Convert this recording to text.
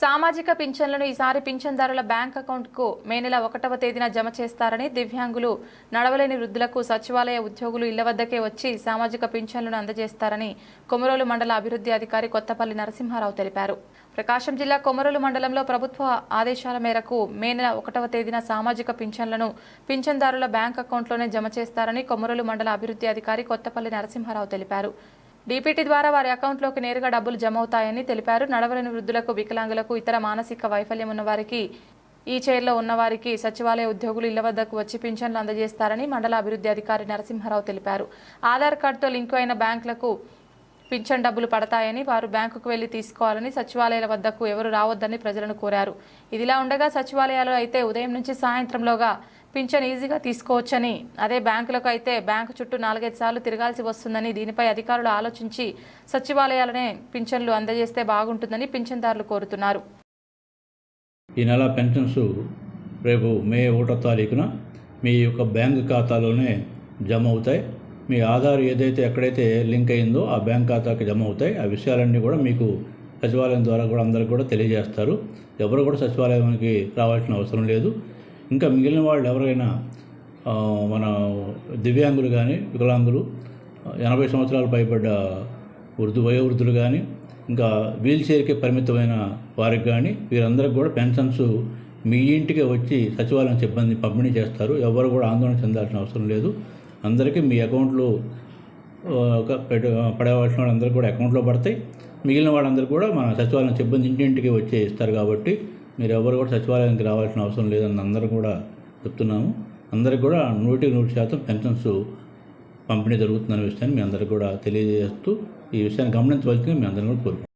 సామాజిక పింఛన్లను ఈసారి పింఛన్దారుల బ్యాంక్ అకౌంట్కు మే నెల ఒకటవ తేదీన జమ చేస్తారని దివ్యాంగులు నడవలేని వృద్ధులకు సచివాలయ ఉద్యోగులు ఇళ్ళ వద్దకే వచ్చి సామాజిక పింఛన్లను అందజేస్తారని కొమరోలు మండల అభివృద్ధి అధికారి కొత్తపల్లి నరసింహారావు తెలిపారు. ప్రకాశం జిల్లా కొమరోలు మండలంలో ప్రభుత్వ ఆదేశాల మేరకు మే నెల ఒకటవ తేదీన సామాజిక పింఛన్లను పింఛన్దారుల బ్యాంక్ అకౌంట్లోనే జమ చేస్తారని కొమరోలు మండల అభివృద్ధి అధికారి కొత్తపల్లి నరసింహారావు తెలిపారు. డీపీటీ ద్వారా వారి అకౌంట్లోకి నేరుగా డబ్బులు జమ అవుతాయని తెలిపారు. నడవలేని వృద్ధులకు వికలాంగులకు ఇతర మానసిక వైఫల్యం ఉన్నవారికి ఈ చైర్లో ఉన్నవారికి సచివాలయ ఉద్యోగులు ఇళ్ళ వద్దకు వచ్చి పింఛన్లు అందజేస్తారని మండల అభివృద్ధి అధికారి నరసింహారావు తెలిపారు. ఆధార్ కార్డుతో లింకు అయిన బ్యాంకులకు పింఛన్ డబ్బులు పడతాయని వారు బ్యాంకుకు వెళ్ళి తీసుకోవాలని సచివాలయాల వద్దకు ఎవరు రావద్దని ప్రజలను కోరారు. ఇదిలా ఉండగా సచివాలయాలు అయితే ఉదయం నుంచి సాయంత్రంలోగా పింఛన్ ఈజీగా తీసుకోవచ్చని. అదే బ్యాంకులకు అయితే బ్యాంకు చుట్టూ నాలుగైదు సార్లు తిరగాల్సి వస్తుందని దీనిపై అధికారులు ఆలోచించి సచివాలయాలనే పింఛన్లు అందజేస్తే బాగుంటుందని పింఛన్దారులు కోరుతున్నారు. ఈ నెల పెన్షన్స్ రేపు మే ఒకటో తారీఖున మీ యొక్క బ్యాంక్ ఖాతాలోనే జమ అవుతాయి. మీ ఆధార్ ఏదైతే ఎక్కడైతే లింక్ అయిందో ఆ బ్యాంక్ ఖాతాకి జమ అవుతాయి. ఆ విషయాలన్నీ కూడా మీకు సచివాలయం ద్వారా కూడా అందరికి కూడా తెలియజేస్తారు. ఎవరు కూడా సచివాలయానికి రావాల్సిన అవసరం లేదు. ఇంకా మిగిలిన వాళ్ళు ఎవరైనా మన దివ్యాంగులు కానీ వికలాంగులు ఎనభై సంవత్సరాలు పైబడ్డ వృద్ధు వయోవృద్ధులు కానీ ఇంకా వీల్ చైర్కి పరిమితమైన వారికి కానీ వీరందరికి కూడా పెన్షన్స్ మీ ఇంటికి వచ్చి సచివాలయం సిబ్బంది పంపిణీ చేస్తారు. ఎవరు కూడా ఆందోళన చెందాల్సిన అవసరం లేదు. అందరికీ మీ అకౌంట్లో ఒక పెట్ట- పడేవాల్సిన వాళ్ళందరికీ కూడా అకౌంట్లో పడతాయి. మిగిలిన వాళ్ళందరూ కూడా మన సచివాలయం సిబ్బంది ఇంటింటికి వచ్చి ఇస్తారు కాబట్టి మీరు ఎవరు కూడా సచివాలయానికి రావాల్సిన అవసరం లేదని అందరూ కూడా చెప్తున్నాము. అందరికి కూడా నూటికి నూరు శాతం పెన్షన్స్ పంపిణీ జరుగుతుందనే విషయాన్ని మీ అందరికీ కూడా తెలియజేస్తూ ఈ విషయాన్ని గమనించవలసింది మీ అందరిని కూడా కోరుకుంటున్నాను.